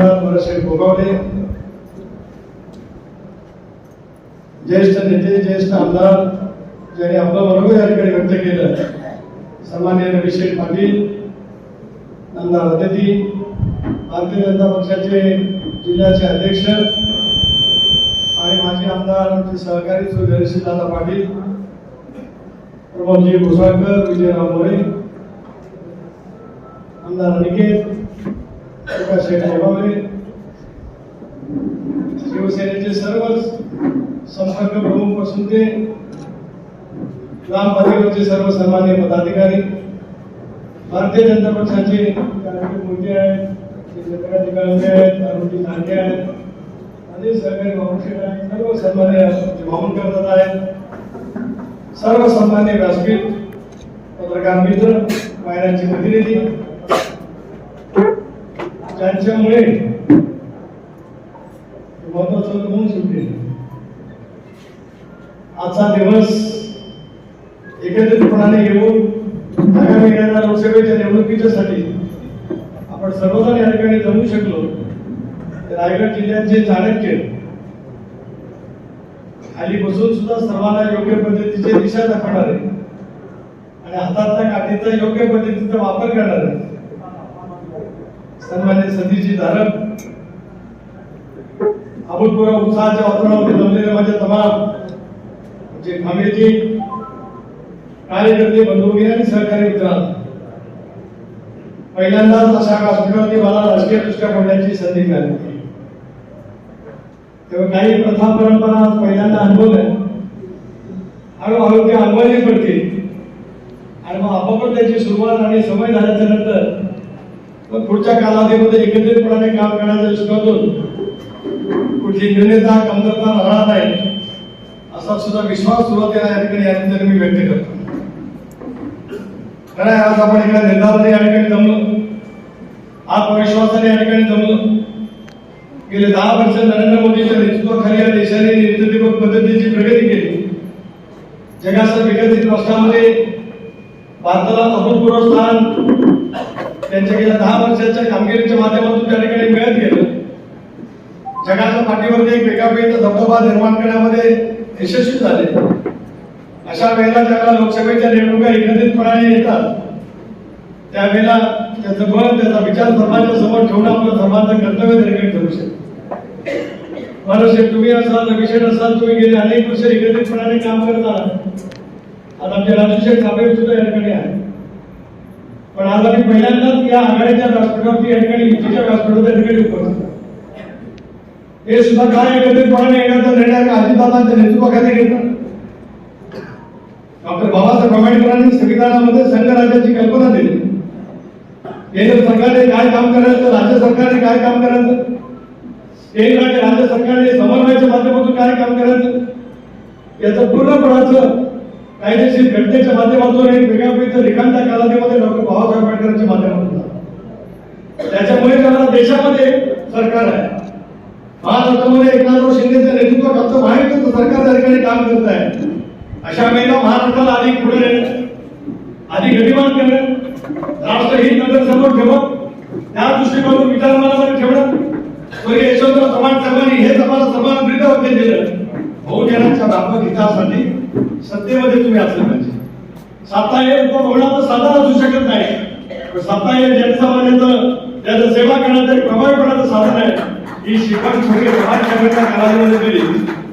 आमदार बरेचसे भोगावले. ज्येष्ठ नेते ज्येष्ठ आमदार ज्यांनी आपलं मनोगत या ठिकाणी व्यक्त केलं सन्मान्य अभिषेक पाटील नंदा वदती भारतीय जनता पक्षाचे जिल्ह्याचे अध्यक्ष आणि माजी आमदार आमचे सहकारी सुधीरशी दादा पाटील प्रमोदजी भुसाळकर विजयराव मोरे आमदार अनिकेत प्रकाश गोगावले शिवसेनेचे सर्वच संपर्क प्रमुख असून ते ग्रामपातळीवरचे सर्व सन्मान्य पदाधिकारी भारतीय जनता पक्षाचे कार्यकर्ते मोठे आहेत आहेत अरुणजी नांगे आहेत आणि सहकारी भाऊशेठ आहेत सर्व सन्मान्य मामूनकर दादा आहेत. सर्व सन्मान्य व्यासपीठ पत्रकार मित्र पायऱ्यांचे प्रतिनिधी त्यांच्यामुळे महत्वाचं म्हणून सुटले. आजचा दिवस एकत्रितपणाने येऊन आगामी येणाऱ्या लोकसभेच्या निवडणुकीच्यासाठी आपण सर्वजण या ठिकाणी जमू शकलो. रायगड जिल्ह्याचे चाणक्य खाली बसून सुद्धा सर्वांना योग्य पद्धतीची दिशा दाखवणारे आणि हातातल्या काठीचा योग्य पद्धतीचा वापर करणारे सन्मान्य सतीजी धारक अभूतपूर्व उत्साहाच्या वातावरणामध्ये जमलेले माझ्या तमाम जे खामेजी कार्यकर्ते बंधुभगिनी आणि सहकारी मित्रांनो पहिल्यांदाच अशा व्यासपीठावरती मला राजकीय दृष्ट्या बोलण्याची संधी मिळाली तेव्हा काही प्रथा परंपरा पहिल्यांदा अनुभवल्या. हळूहळू ते अनुभवली पडतील. आणि मग आपोआप त्याची सुरुवात आणि समय झाल्याच्यानंतर पुढच्या कालावधीमध्ये एकत्रितपणाने काम करण्याच्या दृष्टिकोनातून कुठली न्यूनता कमतरता राहणार नाही असा सुद्धा विश्वास सुरुवातीला या ठिकाणी या निमित्ताने मी व्यक्त करतो. खरं आहे, आज आपण एका निर्धाराने या ठिकाणी जमलो. आत्मविश्वासाने या ठिकाणी जमलो. गेले दहा वर्ष नरेंद्र मोदीच्या नेतृत्वाखाली या देशाने नेतृत्व पद्धतीची प्रगती केली. जगाच्या विकसित राष्ट्रामध्ये भारताला अभूतपूर्व स्थान त्यांच्या गेल्या दहा वर्षाच्या कामगिरीच्या माध्यमातून त्या ठिकाणी मिळत गेलं जगाच्या पाठीवरती एक वेगापेचा धबधबा निर्माण करण्यामध्ये यशस्वी झाले. अशा वेळेला ज्याला लोकसभेच्या निवडणुका एकत्रितपणाने येतात त्यावेळेला त्याचं बळ त्याचा विचार धर्माच्या समोर ठेवणं आपलं धर्माचं कर्तव्य निर्मित करू ठरू शकतं. तुम्ही असाल अभिषेक असाल तुम्ही गेले अनेक वर्ष एकत्रितपणाने काम करत. आहात आता आमचे राजू शेठ साबळे सुद्धा या ठिकाणी पण आज आम्ही पहिल्यांदाच या आघाडीच्या व्यासपीठावरती या ठिकाणी युतीच्या व्यासपीठावर त्या ठिकाणी उपस्थित हे सुद्धा काय एकत्रितपणाने येण्याचा निर्णय अजितदादांच्या नेतृत्वाखाली घेतला. डॉक्टर बाबासाहेब आंबेडकरांनी संविधानामध्ये संघराज्याची कल्पना दिली. केंद्र सरकारने काय काम करायचं राज्य सरकारने काय काम करायचं? केंद्र आणि राज्य सरकारने समन्वयाच्या माध्यमातून काय काम करायचं? याचं पूर्णपणाचं कायदेशीर घटनेच्या माध्यमातून एक वेगळ्या प्रकारचं लिखाण कालावधीमध्ये डॉक्टर बाबासाहेब आंबेडकरांच्या माध्यमातून त्याच्यामुळे त्याला देशामध्ये सरकार आहे. महाराष्ट्रामध्ये एकनाथराव शिंदेचं नेतृत्व आमचं महायुतीचं सरकार त्या ठिकाणी काम करत आहे. अशा वेळेला महाराष्ट्राला अधिक पुढे नेणं अधिक गतिमान करणं राष्ट्रहित नजर समोर ठेवत त्या दृष्टिकोनातून विचारमानामध्ये ठेवणं स्वर्गीय यशवंतराव चव्हाण साहेबांनी हे आम्हाला समान ब्रीद दिलं. बहुजनांच्या व्यापक हितासाठी सत्तेमध्ये तुम्ही असलं पाहिजे. सत्ता हे उपभोगण्याचं साधन असू शकत नाही. सत्ता हे जनसामान्याचं त्याचं सेवा करण्याचं एक प्रभावीपणाचं साधन आहे. ही शिकवण छोटे समाज त्या कालावधीमध्ये दिली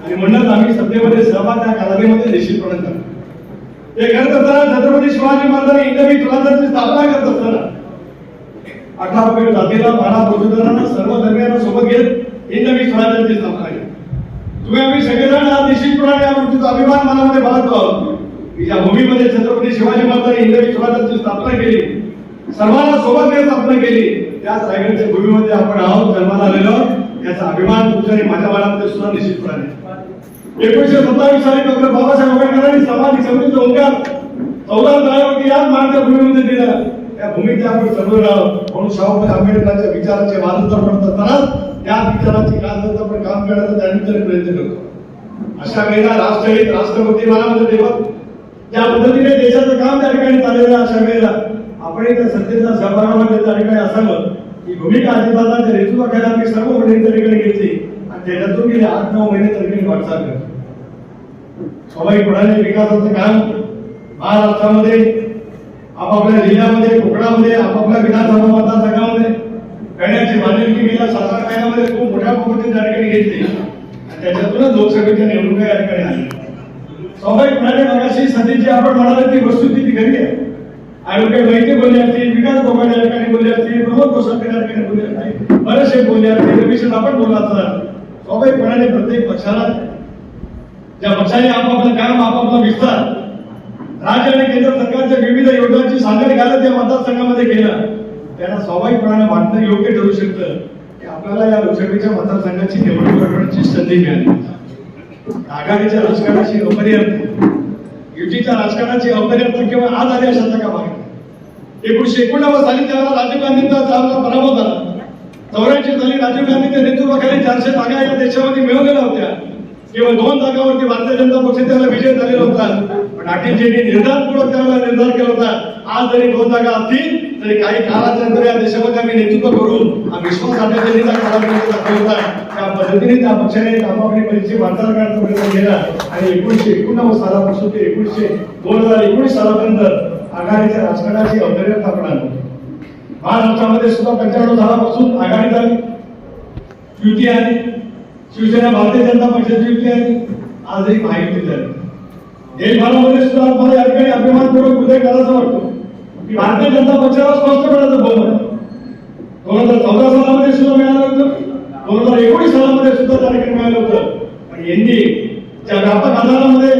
आणि म्हणूनच आम्ही सत्तेमध्ये सहभाग त्या कालावधीमध्ये निश्चितपणे करतो हे करत असताना छत्रपती शिवाजी महाराजांनी इंद्रवी तुलांची स्थापना करत असताना अठरा रुपये जातीला बारा पशुधनांना सर्व धर्मियांना सोबत घेत इंद्रवी स्वराज्याची स्थापना तुम्ही आम्ही सगळेजण निश्चितपणाने या अभिमान मनामध्ये बाळगतो. आहोत की ज्या भूमीमध्ये छत्रपती शिवाजी महाराजांनी इंद्रवी स्वराज्याची स्थापना केली. सर्वांना सोबत स्थापना केली. त्याच रायगडच्या भूमीमध्ये आपण आहोत जन्माला आलेलो आहोत. याचा अभिमान तुमच्या आणि माझ्या मनामध्ये सुद्धा निश्चितपणे एकोणीशे सत्तावीस साली डॉक्टर बाबासाहेब आंबेडकरांनी सामाजिक समृद्ध ओंकार चौदा जाळ्यावरती याच मानच्या भूमीमध्ये दिला. त्या भूमीचे आपण सर्व म्हणून शाहूबाई आंबेडकरांच्या विचाराचे मानंतर म्हणत असताना त्या विचाराची काळजात आपण काम करण्याचा त्यानिमित्ताने प्रयत्न करतो. अशा वेळेला राष्ट्रहित राष्ट्रपती मला मनामध्ये देवत ज्या पद्धतीने देशाचं काम त्या ठिकाणी चाललेलं आहे, अशा वेळेला आपण त्या सत्तेचा सहभागामध्ये त्या ठिकाणी असावं ही भूमिका अजितदादांच्या नेतृत्वाखाली आम्ही सर्व मंडळी त्या ठिकाणी घेतली आणि त्याच्यातून गेले आठ नऊ महिने त्या ठिकाणी वाटचाल करतो. स्वाभाविकपणाने विकासाचं काम महाराष्ट्रामध्ये आपापल्या जिल्ह्यामध्ये कोकणामध्ये आपापल्या विधानसभा मतदारसंघामध्ये करण्याची मान्यकी गेल्या सात आठ महिन्यामध्ये खूप मोठ्या पद्धतीने त्या ठिकाणी घेतली. आणि त्याच्यातूनच लोकसभेच्या निवडणुका या ठिकाणी आल्या. स्वाभाविकपणाने मगाशी सध्याची आपण म्हणाल ती वस्तुस्थिती खरी आहे? ऍडव्होकेट वैद्य बोलले असतील विकास गोगाड या ठिकाणी बोलले असतील प्रमोद कोसंबे या ठिकाणी बोलले असतील बरेचसे बोलले असतील रमेशन आपण बोलला असतात स्वाभाविकपणाने प्रत्येक पक्षाला ज्या पक्षाने आपापलं काम आपापला विस्तार राज्य आणि केंद्र सरकारच्या विविध योजनांची सांगड घालत या मतदारसंघामध्ये केलं. त्यांना स्वाभाविकपणाने वाटणं योग्य ठरू शकतं. की आपल्याला या लोकसभेच्या मतदारसंघाची निवडणूक लढवण्याची संधी मिळाली. आघाडीच्या राजकारणाची अपर्याप्त. युतीच्या राजकारणाची अपर्याप्त किंवा आज आली अशा का मागे. एकोणीशे एकोणनव्वद साली त्याला राजीव गांधींचा चांगला पराभव झाला. चौऱ्याऐंशी साली राजीव गांधीच्या नेतृत्वाखाली चारशे जागा या देशामध्ये मिळवलेल्या होत्या. किंवा दोन जागावरती भारतीय जनता पक्ष त्याला विजय झालेला होता. पण निर्धारपूर्वक त्यावेळेला निर्धार केला होता. आज जरी दोन जागा असतील तरी काही काळाच्या नंतर या देशामध्ये आम्ही नेतृत्व करून हा विश्वास दाखवला होता. त्या पद्धतीने त्या पक्षाने आपापली परिस्थिती वाटचाल करण्याचा प्रयत्न केला. आणि एकोणीसशे एकोणनव्वद सालापासून ते एकोणीसशे दोन हजार एकोणीस सालापर्यंत आघाडीच्या राजकारणाची अवतरण स्थापना महाराष्ट्रामध्ये सुद्धा पंच्याण्णव सालापासून आघाडी झाली युती आली. शिवसेना भारतीय जनता पक्षाची युती आली. आजही एक महायुती झाली देशभरामध्ये सुद्धा मला या ठिकाणी अभिमानपूर्वक उदय करायचं वाटतो की भारतीय जनता पक्षाला स्पष्ट करायचं बहुमत दोन हजार चौदा सालामध्ये सुद्धा मिळालं होतं. दोन हजार एकोणीस सालामध्ये सुद्धा त्या ठिकाणी मिळालं होतं. आणि यांनी त्या व्यापक आधारामध्ये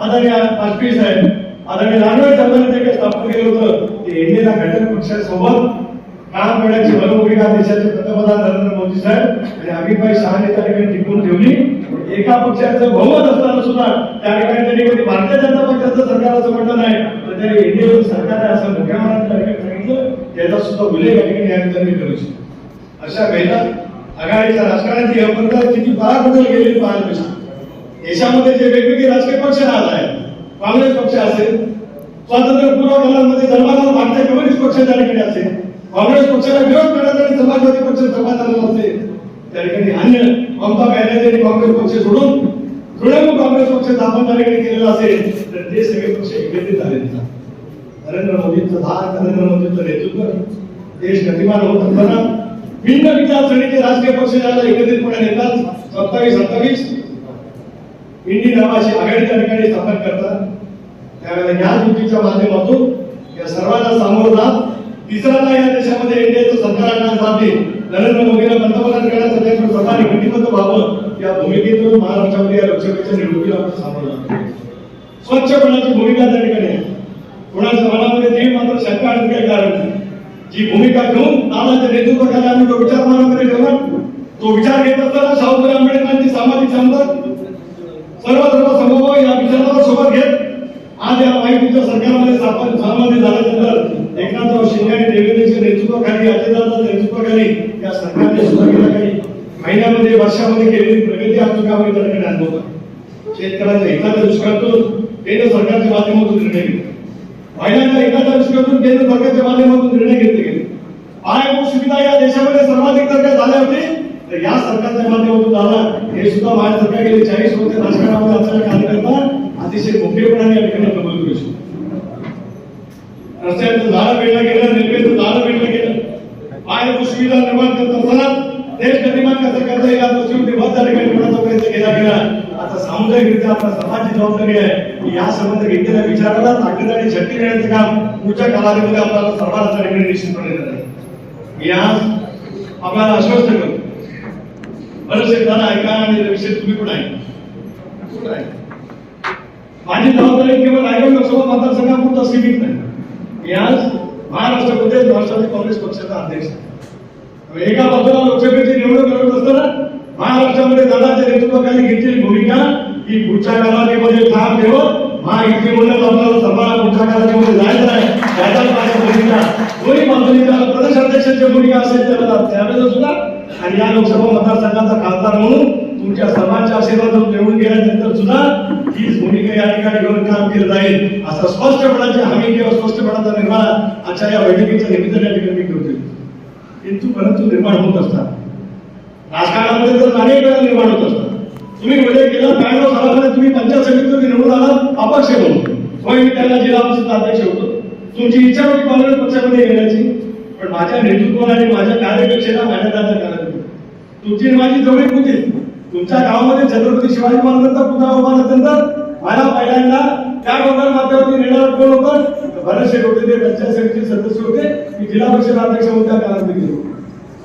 आदरणीय वाजपेयी साहेब आदरणीय नारायण साहेबांनी जे काही स्थापन केलं होतं ते एनडीएला घटक पक्षासोबत काम करण्याची भूमिका देशाचे पंतप्रधान नरेंद्र मोदी साहेब. आणि अमितभाई शहाने त्या ठिकाणी टिकून ठेवली. एका पक्षाचं बहुमत असताना सुद्धा त्या ठिकाणी त्यांनी कधी भारतीय जनता पक्षाचं सरकार असं म्हटलं नाही. तर त्यांनी एनडीए सरकार आहे असं मोठ्या मनात त्या ठिकाणी सांगितलं. त्याचा सुद्धा उल्लेख या ठिकाणी न्यायालयाने करू शकतो. अशा वेळेला आघाडीच्या राजकारणाची अपंत किती पराबदल गेलेली पाहायला मिळते. देशामध्ये जे वेगवेगळे राजकीय पक्ष राहत आहेत काँग्रेस पक्ष असेल स्वातंत्र्यपूर्व कालामध्ये जन्माला भारतीय कम्युनिस्ट पक्ष त्या ठिकाणी असेल काँग्रेस पक्षाला विरोध करण्यासाठी समाजवादी पक्ष सभा झालेला त्या ठिकाणी अन्य ममता आणि काँग्रेस पक्ष सोडून तृणमूल काँग्रेस पक्ष स्थापन त्या केलेला असेल तर ते सगळे पक्ष एकत्रित झाले नरेंद्र मोदींचं धाक नरेंद्र मोदींचं नेतृत्व देश गतिमान होत असताना भिन्न विचारसरणीचे राजकीय पक्ष ज्याला एकत्रितपणे नेतात. सत्तावीस सत्तावीस. इंडी नावाची आघाडी त्या ठिकाणी स्थापन करतात. त्यावेळेला या युतीच्या माध्यमातून या सर्वांना सामोरं जात तिसऱ्यांदा या देशामध्ये इंडियाचं सरकार आणण्यासाठी नरेंद्र मोदीला पंतप्रधान करण्यासाठी आपण स्वतः कटिबद्ध व्हावं. या भूमिकेतून महाराष्ट्रामध्ये या लोकसभेच्या निवडणुकीला आपण सामोरं स्वच्छ कोणाची भूमिका त्या ठिकाणी आहे. कोणाच्या मनामध्ये ते मात्र शंका आणि काही कारण नाही. जी भूमिका घेऊन दादाच्या नेतृत्वाखाली आम्ही तो विचार मनामध्ये ठेवला तो विचार घेत असताना शाहूजी आंबेडकरांची सामाजिक समज सर्व सर्व समभाव या विचाराला सोबत घेत आज या माहितीच्या सरकारमध्ये स्थापन सहमती झाल्यानंतर एकनाथराव शिंदे आणि देवेंद्रचे नेतृत्वाखाली अजितदादांच्या नेतृत्वाखाली या सरकारने सुद्धा गेल्या काही महिन्यामध्ये वर्षामध्ये केलेली प्रगती आज कामाने त्या ठिकाणी शेतकऱ्यांचा शेतकऱ्याच्या दुष्काळातून केंद्र सरकारच्या माध्यमातून निर्णय घेतला. महिलांच्या हिताच्या दुष्काळातून केंद्र सरकारच्या माध्यमातून निर्णय घेतले गेले. पायाभूत सुविधा या देशामध्ये सर्वाधिक दर्जा झाल्या होती तर या सरकारच्या माध्यमातून झाला. हे सुद्धा माझ्या सरकार गेले चाळीस वर्ष राजकारणामध्ये असलेल्या कार्यकर्ता अतिशय मोठेपणाने या ठिकाणी कबूल करू शकतो. रस्त्याचं झाडं पेडलं गेलं रेल्वेचं झाडं पेडलं गेलं. पायाभूत सुविधा निर्माण करत असताना देश गतिमान कसं करता येईल या दृष्टीवरती भर त्या ठिकाणी कोणाचा प्रयत्न केला गेला आता सामुदायिकरित्या आपल्या समाजाची जबाबदारी आहे. की या संबंध घेतलेल्या विचाराला ताकद आणि शक्ती देण्याचं काम पुढच्या कालावधीमध्ये आपल्याला सर्वांना त्या ठिकाणी निश्चितपणे देणार मी आज आपल्याला आश्वस्त करतो. बरेचसे जण ऐका आणि विषय तुम्ही पण ऐका कुठं आहे? माझी जबाबदारी केवळ रायगड लोकसभा मतदारसंघापुरता सीमित नाही. मी आज महाराष्ट्र प्रदेश राष्ट्रवादी काँग्रेस पक्षाचा अध्यक्ष आहे. एका बाजूला लोकसभेची निवडणूक लढवत असताना महाराष्ट्रामध्ये दादाच्या नेतृत्वाखाली घेतलेली भूमिका ही पुढच्या कालावधीमध्ये ठाम ठेवत महायुतीमुळे आपल्याला सर्वांना पुढच्या कालावधीमध्ये जायचं आहे त्याच्याच माझ्या भूमिका. कोणी बाजूला त्याला प्रदेश अध्यक्षाची भूमिका असेल त्याला त्यावेळेस सुद्धा. आणि या लोकसभा मतदारसंघाचा खासदार म्हणून तुमच्या सर्वांच्या आशीर्वादातून निवडून गेल्यानंतर सुद्धा हीच भूमिका या ठिकाणी घेऊन काम केलं जाईल असा स्पष्टपणाची हमी किंवा स्पष्टपणाचा निर्माण आजच्या या बैठकीच्या निमित्ताने या ठिकाणी मी करतोय किंतु परंतु निर्माण होत असतात. राजकारणामध्ये तर अनेक वेळा निर्माण होत असतात. तुम्ही उल्लेख केला ब्याण्णव सालामध्ये म्हणजे तुम्ही पंचायत समिती निवडून आला अपक्ष म्हणून. होय मी त्याला जिल्हा परिषद अध्यक्ष होतो. तुमची इच्छा होती काँग्रेस पक्षामध्ये येण्याची पण माझ्या नेतृत्वाला आणि माझ्या कार्यकक्षेला माझ्या दादा करायला तुमची माझी जवळीक होती. तुमच्या गावामध्ये छत्रपती शिवाजी महाराजांचा पुतळा उभा नसल्यानंतर मला पहिल्यांदा त्या डोंगर माथ्यावरती नेणारा कोण होतं? बरेचसे होते ते पंचायत समितीचे सदस्य होते. मी जिल्हा परिषद अध्यक्ष म्हणून त्या काळात गेलो.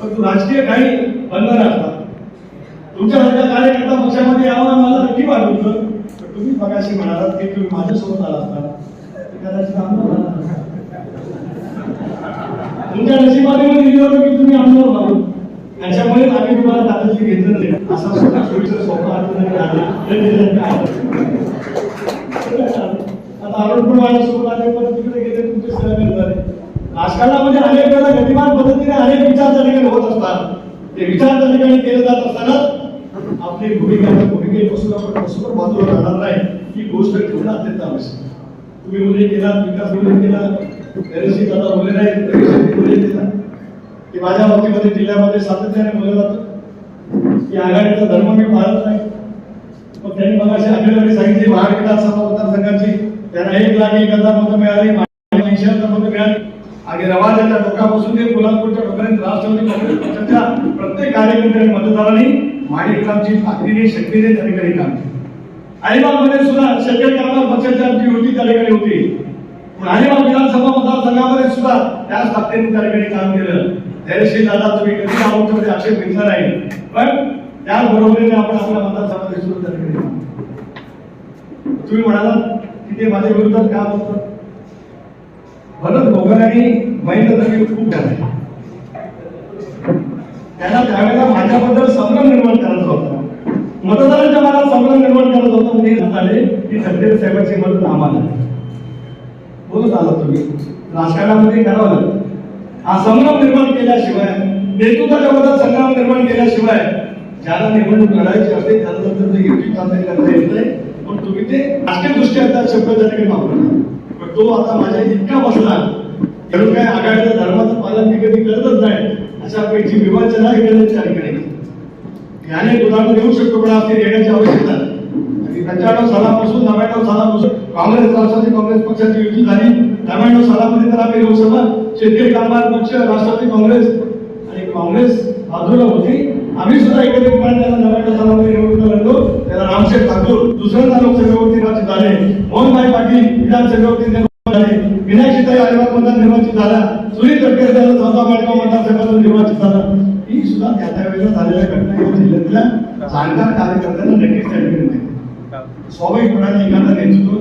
परंतु राजकीय काही बंधन असतात तुमच्यासारख्या कार्यकर्ता पक्षामध्ये यावं मला नक्की वाटत होतं. पण तुम्ही मगाशी म्हणालात की तुम्ही माझ्यासोबत आला असता कदाचित आम्हाला झालं तुमच्या नशिबाने मी की तुम्ही आमच्यावर त्याच्यामुळे आम्ही तुम्हाला दादाजी घेतलं नाही. असा स्वतः सोयीचं आता अरुण पण माझ्यासोबत आले पण तिकडे गेले तुमचे सहकारी झाले राजकारणामध्ये अनेक वेळा गतिमान पद्धतीने अनेक विचार त्या ठिकाणी होत असतात. ते विचार त्या ठिकाणी केले जात असताना आपली भूमिका त्या भूमिकेपासून आपण कसं बाजूला राहणार नाही. ही गोष्ट ठेवणं अत्यंत आवश्यक तुम्ही उल्लेख केला विकास उल्लेख केला दादा बोलले नाही. की माझ्या बाबतीमध्ये जिल्ह्यामध्ये सातत्याने बोललं जातं की आघाडीचा धर्म मी पाळत नाही. मग त्यांनी मग अशी आकडेवारी सांगितली महाविकास सभा मतदारसंघाची. त्यांना एक लाख एक हजार मतं मिळाली ऐंशी हजार मतं मिळाली. आणि रवाजाच्या टोकापासून ते कोल्हापूरच्या टोकापर्यंत राष्ट्रवादी काँग्रेस पक्षाच्या प्रत्येक कार्यकर्त्यांनी मतदारांनी माणिकरामची ताकदीने शक्तीने त्या ठिकाणी काम केलं. अलिबागमध्ये सुद्धा शेतकरी कामगार पक्षाची आमची युती त्या ठिकाणी होती. पण अलिबाग विधानसभा मतदारसंघामध्ये सुद्धा त्याच ताकदीने त्या ठिकाणी काम केलं. धैर्यशील दादा तुम्ही कधी आमच्यामध्ये आक्षेप घेतला नाही. पण त्याच बरोबरीने आपण आपल्या मतदारसंघामध्ये सुद्धा त्या ठिकाणी तुम्ही म्हणालात की ते माझ्या विरोधात का बोलतात? भरत भोगर आणि महेंद्र खूप झाले. त्यांना त्यावेळेला माझ्याबद्दल संभ्रम निर्माण करायचा होता. मतदारांच्या मनात संभ्रम निर्माण करत होता ते झाले की सत्तेर साहेबांची मदत आम्हाला. बोलत आला तुम्ही. राजकारणामध्ये करावं लागतं. हा संग्राम निर्माण केल्याशिवाय नेतृत्वाच्या मदत संग्राम निर्माण केल्याशिवाय ज्याला निवडणूक लढायची असते त्याला नंतर ते युती चालते करता येत नाही. पण तुम्ही ते राजकीय दृष्ट्या त्या शब्द त्याने वापरला पण तो आता माझ्या इतका बसला म्हणून काय आघाडीच्या धर्माचं पालन मी कधी करतच नाही अशा पैकी विवाचना हे करण्याची त्या याने उदाहरण देऊ शकतो पण आपली देण्याची आवश्यकता आणि पंच्याण्णव सालापासून नव्याण्णव सालापासून काँग्रेस राष्ट्रवादी काँग्रेस पक्षाची युती झाली. नव्याण्णव सालामध्ये तर आम्ही लोकसभा शेतकरी कामगार पक्ष राष्ट्रवादी काँग्रेस आणि काँग्रेस बाजूला होती. आम्ही सुद्धा एकत्रितपणे त्याला नव्याण्णव सालामध्ये निवडणूक लढलो. त्याला रामशेठ ठाकूर दुसऱ्यांदा लोकसभेवरती निर्वाचित झाले. मोहनभाई पाटील विधानसभेवरती विनायकताई अलिबाग मतदार निर्वाचित झाला. सुनील तटकरे त्याला चौदा माडगाव मतदारसंघातून निर्वाचित झाला. ही सुद्धा त्या त्यावेळेला झालेल्या घटना या जिल्ह्यातल्या जाणकार कार्यकर्त्यांना नक्कीच त्या ठिकाणी माहिती आहे. स्वाभाविकपणाने एखादा नेतृत्व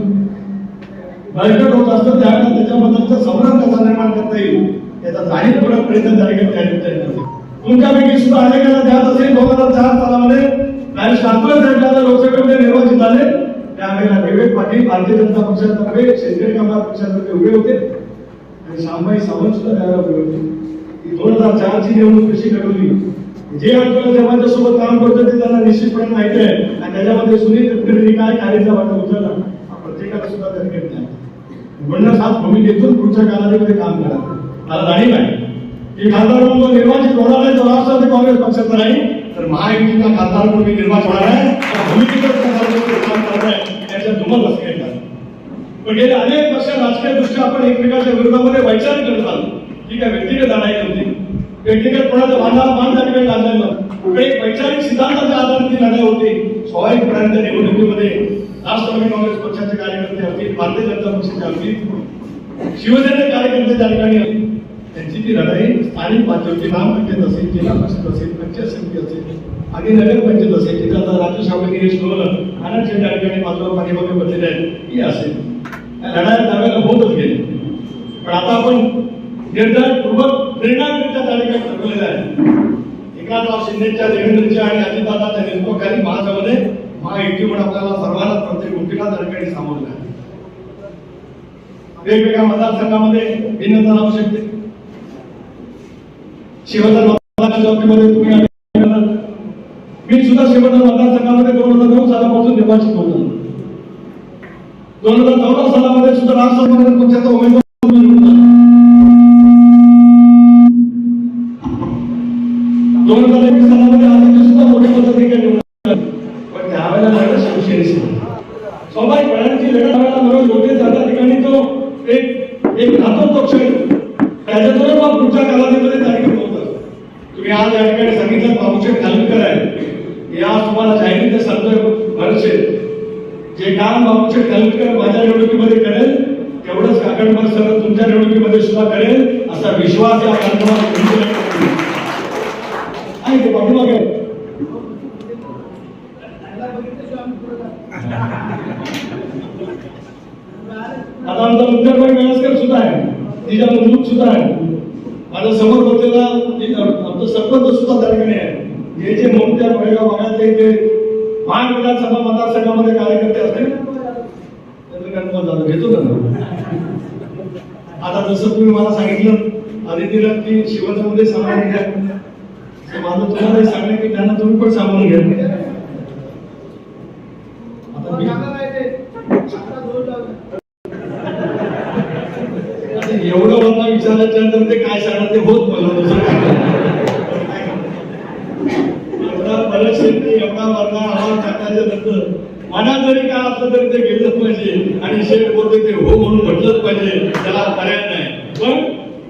बळकट होत असतं त्यावेळेला त्याच्याबद्दलचा संभ्रम कसा निर्माण करता येईल याचा जाणीवपूर्वक प्रयत्न त्या ठिकाणी त्या तुमच्यापैकी सुद्धा अनेकांना ध्यान असेल दोन हजार चार सालामध्ये आणि शास्त्रोय साहेब लोकसभेमध्ये निर्वाचित झाले. त्यावेळेला विवेक पाटील भारतीय जनता पक्षातर्फे शेतकरी कामगार पक्षातर्फे उभे होते. आणि शामबाई सावंत सुद्धा त्यावेळेला उभे होते. ही दोन हजार चारची निवडणूक कशी घडवली? जे आंदोलन समाजाच्या सोबत काम करतो ते त्यांना निश्चितपणे माहिती आहे. आणि त्याच्यामध्ये सुनील तटकरेंनी काय कार्यचा वाटा उचलला? प्रत्येकाला सुद्धा त्यांनी ठिकाणी माहिती आहे. म्हणूनच आज पुढच्या कालावधीमध्ये काम करा मला जाणीव आहे की खासदार म्हणून निर्वाचित होणार आहे तो राष्ट्रवादी काँग्रेस पक्षाचा नाही तर महायुतीचा खासदार म्हणून मी निर्वाचित होणार आहे. भूमिकेचा खासदार म्हणून काम आहे. त्याच्यात तुम्हाला असं पण गेले अनेक वर्ष राजकीय दृष्ट्या आपण एकमेकांच्या विरोधामध्ये वैचारिक करत आलो. ही काय व्यक्तिगत लढाई नव्हती. व्यक्तिगत कोणाचं भांडाला मान त्या ठिकाणी लागलेलं एक वैचारिक सिद्धांताच्या आधारे ती लढाई होती. स्वाभाविकपणे त्या निवडणुकीमध्ये राष्ट्रवादी काँग्रेस पक्षाचे कार्यकर्ते असतील भारतीय जनता पक्षाचे असतील शिवसेना कार्यकर्ते त्या ठिकाणी त्यांची ती लढाई स्थानिक पातळीवरती ग्रामपंचायत असेल जिल्हा परिषद असेल पंचायत समिती असेल आणि नगरपंचायत असेल तिथे आता राज्य शास्त्र गिरीश नवलं अनेक त्या ठिकाणी बाजूला पाठीमागे बसलेले आहेत ही असेल. लढाया दाव्याला होतच गेले. पण आता आपण निर्धारपूर्वक निर्णायकरित्या त्या ठिकाणी ठरवलेलं आहे. एकनाथराव शिंदेच्या देवेंद्रच्या आणि अजितदादाच्या नेतृत्वाखाली महासभामध्ये म्हणून आपल्याला सर्वांना प्रत्येक गोष्टीला त्या ठिकाणी सामोरं आहे. वेगवेगळ्या मतदारसंघामध्ये भिन्नता राहू शकते. शिवधर मतदाराच्या बाबतीमध्ये तुम्ही मी सुद्धा शिवधर मतदारसंघामध्ये दोन हजार नऊ सालापासून निर्वाचित होतो. दोन हजार चौदा सालामध्ये सुद्धा राष्ट्रवादी पक्षाचा उमेदवार म्हणून निवडून आलो. सांगितलं बाबूशेठ खालकर आहे हे आज तुम्हाला जाहीर सांगतोय भरशे जे काम बाबूशेठ खालकर माझ्या निवडणुकीमध्ये करेल तेवढंच काकडभर सर तुमच्या निवडणुकीमध्ये सुद्धा करेल असा विश्वास या कार्यक्रमात तुमच्या आहे ते पाठीमागे आता आमचा मुख्यमंत्री वेळासकर सुद्धा आहे. तिच्या मुलूक सुद्धा आहे. आणि समोर बसलेला एक आमचं सरपंच सुद्धा त्या ठिकाणी आहे. हे जे मोठ्या बळेगाव भागातले जे महान विधानसभा मतदारसंघामध्ये कार्यकर्ते असतील त्यांचं कन्फर्म झालं घेतो ना आता जसं तुम्ही मला सांगितलं आदितीला की शिवनामध्ये सांभाळून घ्या. तर माझं तुम्हाला हे सांगणं की त्यांना तुम्ही पण सामावून घ्या आता मी एवढं मला विचारायच्या नंतर ते काय सांगणार ते होत मला. एवढा बरं एवढा वरला आवाज टाकायच्या नंतर मनात जरी काय असलं तरी ते गेलंच पाहिजे आणि शेठ बोलते ते हो म्हणून म्हटलंच पाहिजे त्याला पर्याय नाही. पण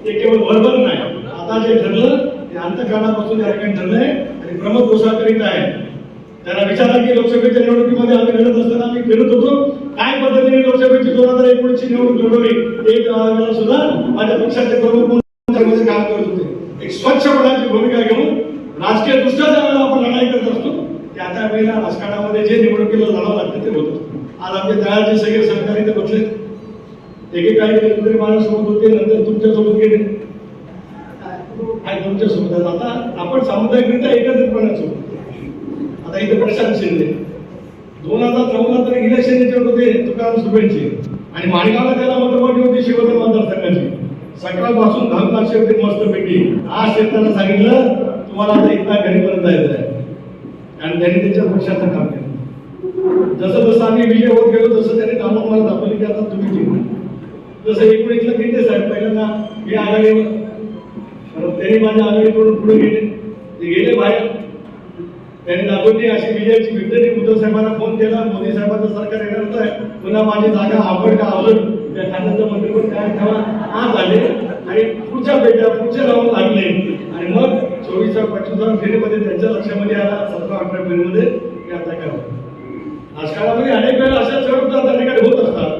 ते केवळ बरोबर नाही. आता जे ठरलं ते अंतकाळापासून ठरलंय आणि प्रमोद घोषाकरीत आहे त्यांना विचारलं की लोकसभेच्या निवडणुकीमध्ये आम्ही लढत असताना आम्ही फिरत होतो. काय पद्धतीने लोकसभेची दोन हजार एकोणीसची निवडणूक लढवली एक सुद्धा माझ्या पक्षाचे प्रमुख म्हणून काम करत होते. एक स्वच्छपणाची भूमिका घेऊन राजकीय दृष्ट्या ज्या आपण लढाई करत असतो. त्या त्या वेळेला राजकारणामध्ये जे निवडणुकीला लढावं लागतं ते होत. असतं आज आमचे दळाचे सगळे सहकारी ते बसले. एकेकाळी माणूस मानसोबत होते नंतर तुमच्यासोबत गेले. आणि तुमच्यासोबत आता आपण सामुदायिकरित्या एकत्रितपणे सोबत आता इथे प्रशांत शिंदे दोन हजार चौदा तर इलेक्शन याच्यावर होते तुकाराम सुबेंचे आणि माणगावला त्याला मतमोठी होती शिवसेना मतदारसंघाची. सकाळपासून धामकाशी होते मस्तपैकी. आज शेतकऱ्यांना सांगितलं तुम्हाला आता इथं घरीपर्यंत जायचं आहे. आणि त्यांनी त्यांच्या पक्षाचं काम केलं. जसं जसं आम्ही विजय होत गेलो तसं त्यांनी कामं मला दाखवली की आता तुम्ही जिंकणार जसं एकोणीसला घेते साहेब पहिल्यांदा मी आघाडीवर. परत त्यांनी माझ्या आघाडीकडून पुढे गेले. ते गेले बाहेर. त्यांनी दाखवली अशी विजयाची विक्टरी उद्धव साहेबांना फोन केला. मोदी साहेबांचं सरकार येणार आहे पुन्हा माझी जागा आवड का आवड त्या खात्याचं पण काय ठेवा. आज आले आणि पुढच्या पेट्या पुढच्या राऊंड लागले. आणि मग चोवीसच्या पंचवीसव्या फेरीमध्ये त्यांच्या लक्षामध्ये आला सतरा अठरा फेरीमध्ये. की आता करावं राजकारणामध्ये अनेक वेळा अशा चढ त्या ठिकाणी होत असतात.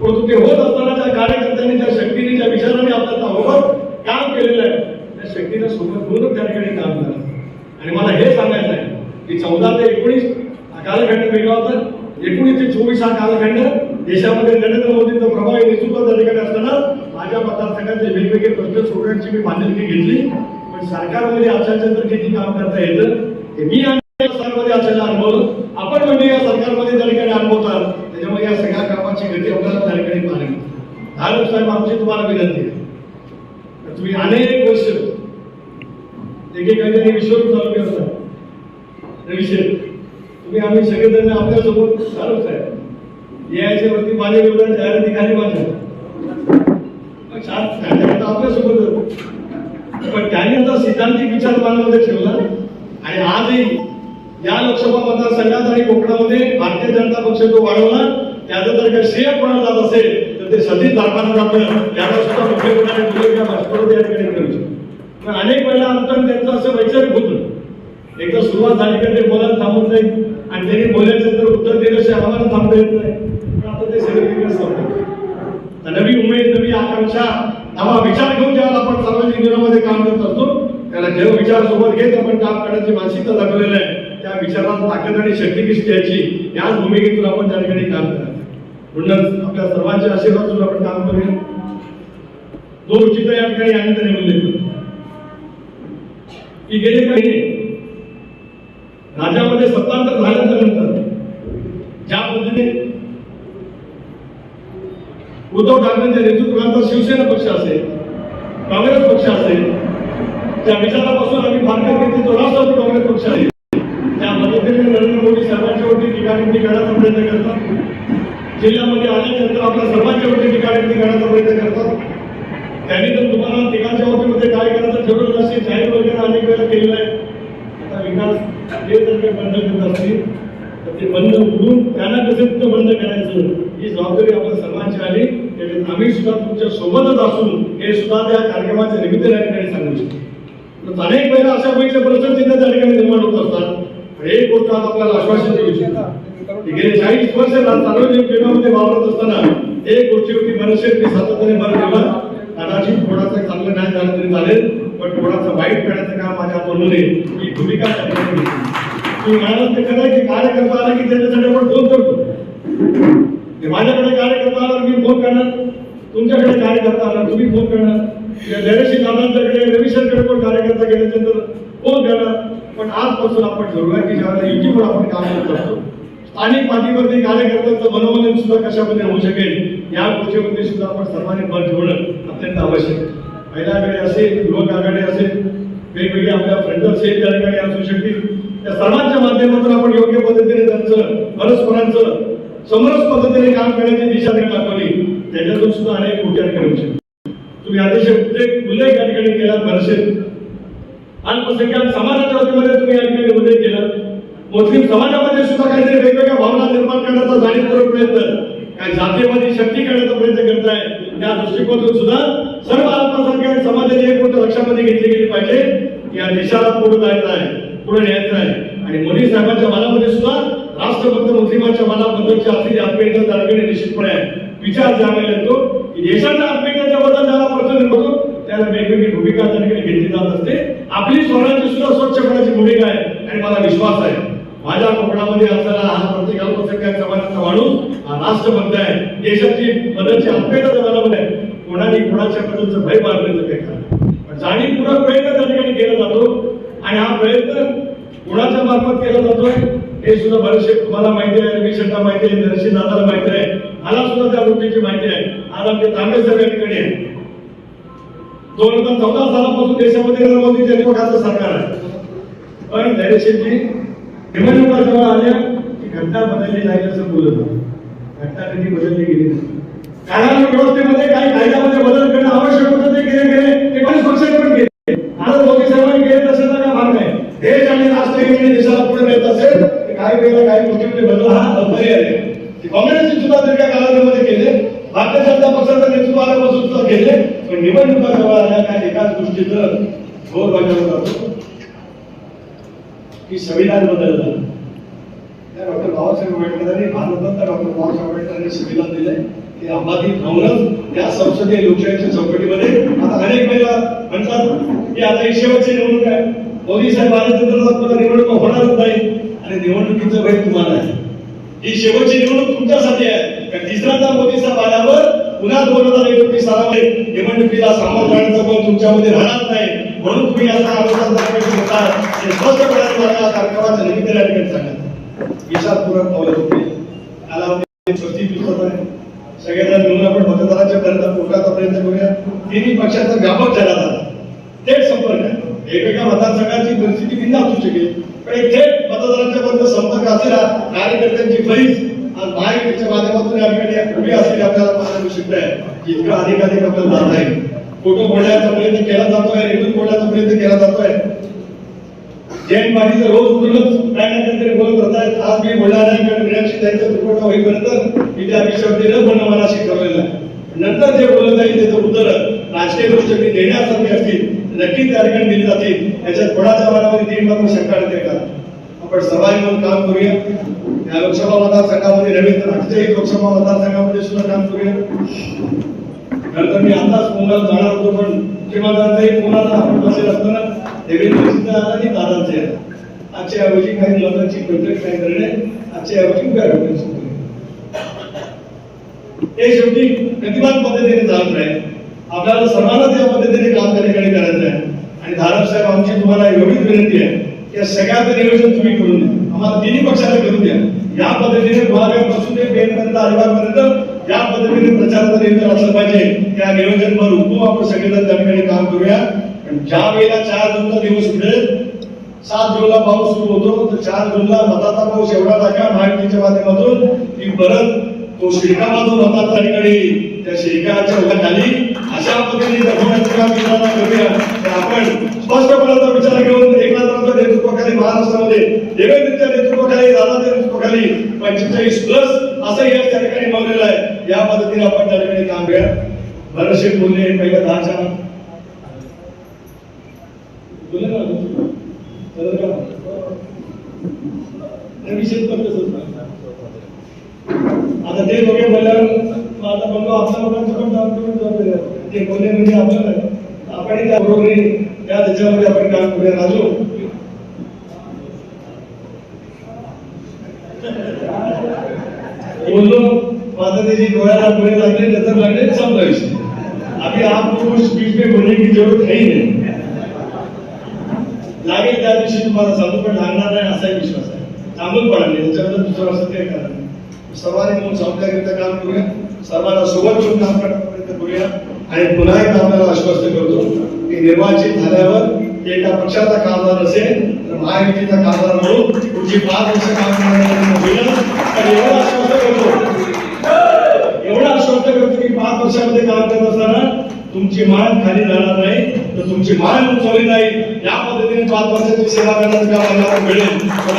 परंतु ते होत असताना त्या कार्यकर्त्यांनी ज्या शक्तीने ज्या विचाराने आपल्यासोबत काम केलेलं आहे त्या शक्तीला सोबत घेऊनच त्या ठिकाणी काम करायचं आणि मला हे सांगायचं आहे की चौदा ते एकोणीस हा कालखंड वेगळा होता. एकोणीस ते चोवीस हा कालखंड. देशामध्ये नरेंद्र मोदींचं प्रभावी नेतृत्व त्या ठिकाणी असताना माझ्या मतदारसंघाचे वेगवेगळे प्रश्न सोडवण्याची मी मान्यता घेतली. पण सरकारमध्ये आचार्य किती काम करता येतं. हे मी सरकारमध्ये असलेला अनुभव. आपण म्हणजे या सरकारमध्ये त्या ठिकाणी अनुभवतात त्याच्यामुळे या सगळ्या कामाची गती आपल्याला त्या ठिकाणी पाहावी धारक साहेब आमची तुम्हाला विनंती आहे. तुम्ही अनेक वर्ष एकेकाने विश्वरूप चालू तुम्ही आम्ही सगळेजण आपल्यासोबत चालूच आहे यायच्या वरती माझ्या विरोधात जाहीर निघाले माझ्या आपल्यासोबत पण त्यांनी आता सिद्धांतिक विचार मनामध्ये ठेवला आणि आजही या लोकसभा मतदारसंघात आणि कोकणामध्ये भारतीय जनता पक्ष जो वाढवला त्याचं जर काही श्रेय कोणाला जात असेल तर ते सतीश दाखवायला जातं याला सुद्धा मुख्यमंत्र्यांनी या ठिकाणी करू शकतो पण अनेक वेळेला आमचं त्यांचं असं वैचारिक होतं. एकदा सुरुवात झाली का ते बोलायला थांबत नाही. आणि त्यांनी बोलायचं तर उत्तर दिल्याशिवाय आम्हाला थांबता येत नाही. पण आता ते सगळे वेगळंच नवी उमेद नवी आकांक्षा नवा विचार घेऊन ज्यावेळेला आपण सार्वजनिक जीवनामध्ये काम करत असतो त्याला जेव्हा विचार सोबत घेत आपण काम करण्याची मानसिकता दाखवलेलं आहे त्या विचाराला ताकद आणि शक्ती किती द्यायची याच भूमिकेतून आपण त्या ठिकाणी काम करायचं म्हणूनच आपल्या सर्वांचे आशीर्वादातून आपण काम करूया. दोन चित्र या ठिकाणी आम्ही तरी की गेले काही नाही राज्यामध्ये सत्तांतर झाल्याच्यानंतर ज्या पद्धतीने उद्धव ठाकरेंच्या नेतृत्वाचा शिवसेना पक्ष असेल काँग्रेस पक्ष असेल त्या विचारापासून आम्ही भारतीय नेतृत्व राष्ट्रवादी काँग्रेस पक्ष आहे. त्या पद्धतीने नरेंद्र मोदी सर्वांच्या वरती ठिकाणी करण्याचा प्रयत्न करतात. जिल्ह्यामध्ये आल्यानंतर आपल्या सर्वांच्या वरती ठिकाणी करण्याचा प्रयत्न करतात. त्यांनी तर तुम्हाला तिघांच्या वतीमध्ये काय करायचं ठरवलं असेल जाहीर वगैरे अनेक वेळा केलेलं आहे. विकास हे जर काही बंद करत असतील तर ते बंद उघडून त्यांना कसे तिथं बंद करायचं? ही जबाबदारी आपल्या सर्वांची आली त्याच्यात आम्ही सुद्धा तुमच्या सोबतच असून हे सुद्धा त्या कार्यक्रमाच्या निमित्त या ठिकाणी सांगू शकतो. अनेक वेळेला अशा पैसे परिस्थिती त्या ठिकाणी निर्माण होत असतात. आणि एक गोष्ट आज आपल्याला आश्वासन देऊ इच्छितो. गेले चाळीस वर्ष सार्वजनिक जीवनामध्ये वावरत असताना एक गोष्टीवरती बरेचसे सातत्याने भर ठेवला कदाचित कोणाचं काय झालं तरी चालेल पण कोणाचं वाईट करण्याचं काम माझ्या बोलवले ही भूमिका त्या तुम्ही म्हणालात ते खरं आहे की कार्यकर्ता आला की त्याच्यासाठी आपण फोन करतो माझ्याकडे कार्यकर्ता आला मी फोन करणार. तुमच्याकडे कार्यकर्ता आला तुम्ही फोन करणार. जयश्री दादांच्याकडे रविशंकर पण कार्यकर्ता गेल्यानंतर फोन करणार. पण आजपासून आपण ठरवूया की ज्यावेळेला युतीवर आपण काम करत असतो. स्थानिक पातळीवरती कार्यकर्त्यांचं मनोमन सुद्धा कशामध्ये होऊ शकेल या गोष्टीवरती सुद्धा आपण सर्वांनी बल ठेवणं अत्यंत आवश्यक आहे. महिला आघाडी असेल युवक आघाडी असेल वेगवेगळे आपल्या फ्रेंड असेल त्या ठिकाणी असू शकतील. त्या सर्वांच्या माध्यमातून आपण योग्य पद्धतीने त्यांचं परस्परांचं समरस पद्धतीने काम करण्याची दिशा त्यांनी दाखवली. त्याच्यातून सुद्धा अनेक गोष्टी करू शकतो तुम्ही अतिशय उल्लेख उल्लेख या ठिकाणी केला भरसेल अल्पसंख्याक समाजाच्या वतीमध्ये तुम्ही या ठिकाणी उल्लेख केला. मुस्लिम समाजामध्ये सुद्धा काहीतरी वेगवेगळ्या भावना निर्माण करण्याचा जाणीवपूर्वक प्रयत्न. काही जातीमध्ये शक्ती करण्याचा प्रयत्न करताय. त्या दृष्टिकोनातून सुद्धा सर्व अल्पसंख्याक समाजाची एक गोष्ट लक्षामध्ये घेतली गेली पाहिजे. की या देशाला पुढे जायचं आहे पुढे न्यायचं आहे. आणि मोदी साहेबांच्या मनामध्ये सुद्धा राष्ट्रभक्त मुस्लिमांच्या मनाबद्दलची असलेली आत्मीयता त्या निश्चितपणे आहे. विचार ज्यावेळेला येतो की देशाच्या आत्मीयतेच्या बद्दल ज्याला प्रश्न निर्माण त्याला वेगवेगळी भूमिका त्या ठिकाणी घेतली जात असते. आपली स्वराज्य सुद्धा स्वच्छ करण्याची भूमिका आहे आणि मला विश्वास आहे. माझ्या कोकणामध्ये असलेला हा प्रत्येक अल्पसंख्याक समाजाचा माणूस हा राष्ट्रभक्त आहे. देशाची मदतची आत्मीयता जमानामध्ये आहे कोणाने कोणाच्या बद्दलचं भय बाळगण्याचं काही कारण पण जाणीवपूर्वक प्रयत्न त्या ठिकाणी केला जातो आणि हा प्रयत्न कोणाच्या मार्फत केला जातोय हे सुद्धा बरेचसे तुम्हाला माहिती आहे रविशंका माहिती आहे दर्शन दादाला माहिती आहे मला सुद्धा त्या गोष्टीची माहिती आहे. आज आमचे तांबे सर या ठिकाणी आहे दोन हजार चौदा सालापासून देशामध्ये नरेंद्र मोदींच्या नेतृत्वाखालचं सरकार आहे. पण धैर्यशीलजी निवडणुका आल्या की घटना बदलली जाईल असं बोलत होते. घटना कधी बदलली गेली नाही. कारण व्यवस्थेमध्ये काही कायद्यामध्ये बदल करणं आवश्यक होतं ते केले गेले ते पण पक्षाने पण केले आज मोदी साहेबांनी केले तसं काय भाग नाही. देश आणि राष्ट्र एकीने देशाला पुढे नेत असेल तर काही वेळेला काही गोष्टीमध्ये बदल हा अपरिहार्य आहे. काँग्रेसने सुद्धा दीर्घ कालावधीमध्ये केले भारतीय जनता पक्षाचं नेतृत्व आल्यापासून सुद्धा केले पण निवडणुका जवळ आल्या काय एकाच गोष्टीचं जोर बजावला जातो. की संविधान बदललं. त्या डॉक्टर बाबासाहेब आंबेडकरांनी भारतरत्न डॉक्टर बाबासाहेब आंबेडकरांनी संविधान दिलंय ते अंबातीत राहूनच या संसदीय लोकशाहीच्या चौकटीमध्ये आता अनेक वेळेला म्हणतात की आता ही शेवटची निवडणूक आहे. मोदी साहेब आल्यानंतर निवडणूक होणारच नाही. आणि निवडणुकीचं भय तुम्हाला आहे. ही शेवटची निवडणूक तुमच्यासाठी आहे. कारण तिसऱ्यांदा मोदी साहेब आल्यावर पुन्हा दोन हजार एकोणतीस सालामध्ये निवडणुकीला सामोरं जाण्याचं बळ तुमच्यामध्ये राहणार नाही. म्हणून मी आता आलोचना दाखवायची होता हे स्पष्टपणे मला या कार्यक्रमाच्या ठिकाणी सांगत ईशापूरक पावलं होते कालावधी स्वस्ती दिवसाचा आहे सगळ्यांना मिळून आपण मतदाराच्या पर्यंत पोहोचण्याचा प्रयत्न करूया. तिन्ही पक्षाचा व्यापक झाला झाला थेट संपर्क. आहे वेगवेगळ्या मतदारसंघाची परिस्थिती भिन्न असू शकेल. पण एक थेट मतदारांच्या पर्यंत संपर्क असलेला कार्यकर्त्यांची फरीज आणि महायुतीच्या माध्यमातून या ठिकाणी उभी असलेली आपल्याला पाहायला शिकत आहे इतकं अधिकाधिक आपल्याला जात आहे. फोटो फोडण्याचा प्रयत्न केला जातोय रेडिओ फोडण्याचा प्रयत्न केला जातोय? जैन पाटील रोज उठूनच काय नाही तरी बोलत राहतात. आज मी बोलणार नाही कारण मीनाक्षी त्यांचा दुर्घटना होईपर्यंत मी त्या विषयावरती न बोलणं मला शिकवलेलं आहे. नंतर जे बोलत जाईल त्याचं उत्तर राजकीय गोष्टी देण्यासारखी असतील नक्कीच त्या ठिकाणी दिली जातील. याच्यात कोणाच्या मनामध्ये तीन मात्र शंका नाही का आपण सर्वांनी म्हणून काम करूया. या लोकसभा मतदारसंघामध्ये नव्हे तर अठ्ठेचाळीस लोकसभा मतदारसंघामध्ये सुद्धा काम करूया. नंतर मी आताच मुंबईत जाणार होतो पण मुख्यमंत्र्यांचाही फोन आला आपण बसेल असताना देवेंद्रजींचा आला आणि दादाचे आला आजच्या ऐवजी काही लोकांची बैठक काय करणे आजच्या ऐवजी उभ्या बैठक सुरू हे शेवटी प्रतिमान पद्धतीने चालत आहे आपल्याला सर्वांना त्या पद्धतीने काम त्या ठिकाणी करायचं आहे. आणि धारक साहेब आमची तुम्हाला एवढीच विनंती आहे की या सगळ्याचं नियोजन तुम्ही करून द्या. आम्हाला तिन्ही पक्षाला करून द्या. या पद्धतीने गुहागापासून ते पेनपर्यंत अलिबागपर्यंत या पद्धतीने प्रचाराचं नियोजन असं पाहिजे त्या नियोजनवर हुकूम आपण सगळेजण त्या ठिकाणी काम करूया. पण ज्या वेळेला चार जूनचा दिवस मिळेल सात जूनला पाऊस सुरू होतो तर चार जूनला मताचा पाऊस एवढा टाका महायुतीच्या माध्यमातून की परत तो शेकामधून होता त्याकडे त्या शेकाच्या खाली अशा पद्धतीने आपण स्पष्टपणाचा विचार घेऊन एकनाथांच्या नेतृत्वाखाली महाराष्ट्रामध्ये देवेंद्रच्या नेतृत्वाखाली दादाच्या नेतृत्वाखाली पंचेचाळीस प्लस असं या त्या ठिकाणी मावलेलं आहे. या पद्धतीने आपण त्या ठिकाणी काम घ्या बरेचसे बोलले पहिल्या चार. बोले ना विषय करतो होता आता ते दोघे बोलल्यावर आता बघतो आपल्या लोकांचं पण काम करून जबाबदारी ते बोलले म्हणजे आपलं नाही. आपण त्या बरोबर त्या त्याच्यामध्ये आपण काम करूया. राजू? बोललो माझं त्याची डोळ्याला डोळे लागले नजर लागले संपला विषय. अभी आप लोग उस बीच में बोलने की जरूरत है ही नहीं. लागेल त्या दिवशी तुम्हाला सांगू पण लागणार नाही असाही विश्वास आहे. थांबून पडाले त्याच्याबद्दल दुसरं असं काही कारण नाही. सर्वांनी म्हणून समजाकरिता काम करूया. सर्वांना सोबत घेऊन काम करण्यापर्यंत करूया. आणि पुन्हा एकदा आपल्याला आश्वस्त करतो की निर्वाचित झाल्यावर एका पक्षाचा खासदार असेल तर महायुतीचा खासदार म्हणून पुढची पाच वर्ष काम करण्यापर्यंत एवढं आश्वस्त करतो एवढं आश्वस्त करतो की पाच वर्षामध्ये काम करत असताना तुमची मान खाली जाणार नाही तर तुमची मान उंचवली नाही. या पद्धतीने पाच वर्षाची सेवा करण्याचं काम आम्हाला मिळेल.